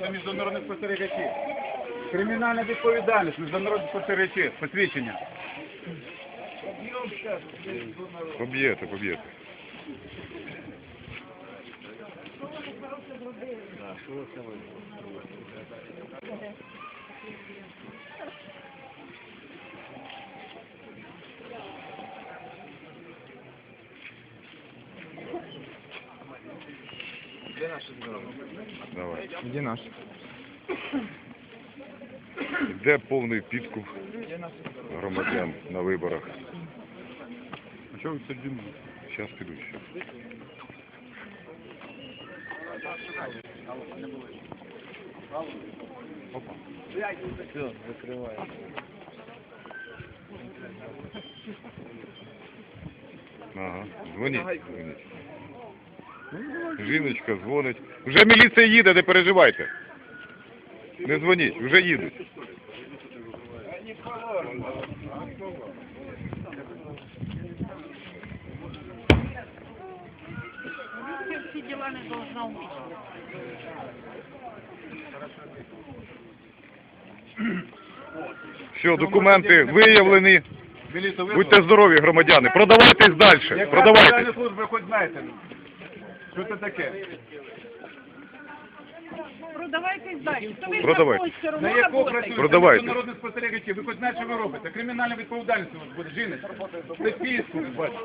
Це міжнародні спостерігачі. Кримінальна відповідальність, міжнародні спостерігачі, посвідчення. Поб'єте, поб'єте. Давай. Где наш? Де повний підкуп громадян на виборах? А що ви це дімно? Зараз підуть ще. Ага, дзвоніть, дзвоніть. Жіночка дзвонить. Вже міліція їде, не переживайте. Не дзвоніть, вже їдуть. все дела не должна уметь. Все, документи виявлені. Будьте здорові, громадяни. Продавайтесь далі. Продавайтесь. спеціальна хоч знаєте. Що це таке? Продавайтесь дальше. То вы Продавайте. На яку работаете. працюєте Продавайте. Народні спостерігачі? Ви хоч знаєте, що ви робите? Кримінальна відповідальність у вас буде, жіночка. Це піску, бачите.